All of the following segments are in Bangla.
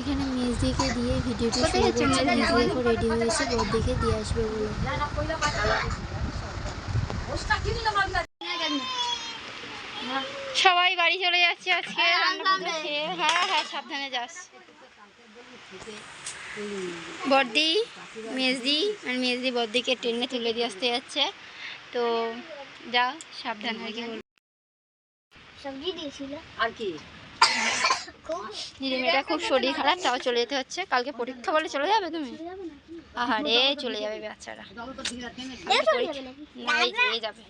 এখানে মেজদিকে দিয়ে ভিডিওটি শুরু করছে মেজদি এখন রেডি হয়েছে বৌদিকে দিয়ে আসবে বলে। সবাই বাড়ি চলে যাচ্ছে আজকে হ্যাঁ হ্যাঁ সাবধানে যাস। বর্দি মেজদি আর মেজদি বর্দিকে ট্রেনে তুলে দিয়ে আসতে যাচ্ছে। তো যা সাবধান আর কি বলব সবজি দিয়েছিল। আর কি? মেয়েটা খুব শরীর খারাপ তাও চলে যেতে হচ্ছে। কালকে পরীক্ষা বলে চলে যাবে তুমি? আহারে চলে যাবে বাচ্চারা যাবে।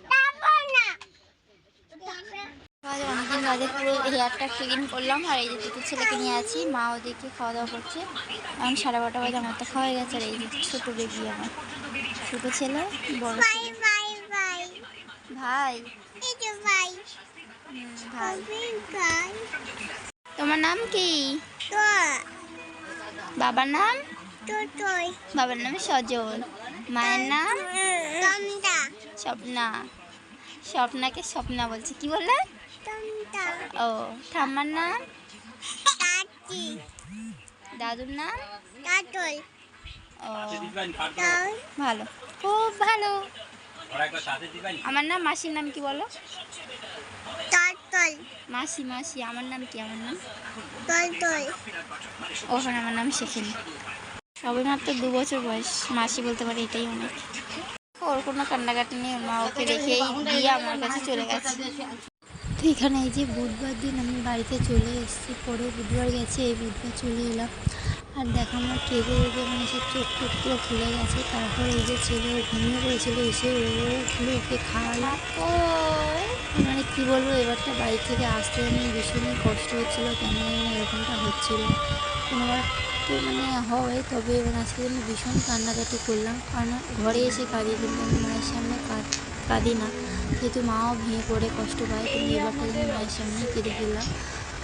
অনেকদিন বাদে পুরো হেয়ারটা ক্লিন করলাম আর এই যে দুটো ছেলেকে নিয়ে আছি মা ওদেরকে খাওয়া দাওয়া করছে। এখন সাড়ে বারোটা বাজে আমার তো খাওয়া গেছে আর এই যে ছোটো বেবি আমার। ছোটো ছেলে বড় ভাই। ভাই। তোমার নাম কি? বাবার নাম? বাবার নাম সজল। মায়ের নাম? স্বপ্না। স্বপ্নাকে স্বপ্না বলছে। কি বললে? ও ঠাম্মার নাম? দাদুর নাম? ও ভালো। খুব ভালো। আমার নাম মাসির নাম কি বলো? মাসি মাসি আমার নাম কি? আমার নাম? ওখানে আমার নাম শেখেন। সবে মাত্র দু বছর বয়স। মাসি বলতে পারে এটাই অনেক। ওর কোনো কান্নাকাটি নেই মা ওকে রেখেই দিয়ে আমার কাছে চলে গেছে। তো এখানে এই যে বুধবার দিন আমি বাড়িতে চলে এসেছি পরে বুধবার গেছে, এই বুধবার চলে এলাম। আর দেখো আমার কেঁদে কেঁদে মানে সে চোখ টোক পুরো খুলে গেছে, তারপর এই যে ছেলে ঘুমিয়ে পড়েছিল, এসে ও উঠল ওকে খাওয়ালাম মানে কি বলব, এবারটা বাড়ি থেকে আসতে আমি ভীষণই কষ্ট হচ্ছিল, কেন এরকমটা হচ্ছিল। কোনোবার তো মানে হয়, তবে এবার আজকে আমি ভীষণ কান্নাকাটি করলাম। কারণ ঘরে এসে কাঁদি কিন্তু মায়ের সামনে কাঁদ- কাঁদি না। যেহেতু মাও ভেঙে পড়ে কষ্ট পায় কিন্তু এবারটা আমি মায়ের সামনে কেঁদে ফেললাম।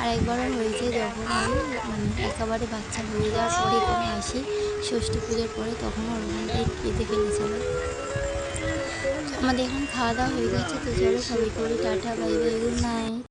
আর একবারও হয়েছে যখন আমি মানে একেবারে বাচ্চা হয়ে যাওয়ার পরে এখানে আসি, ষষ্ঠী পুজোর পরে তখনও ওরকমটাই কেঁদে ফেলেছিলাম আমাদের এখন খাওয়া দাওয়া হয়ে গেছে, তো চলো সবাই করি tata bye bye good night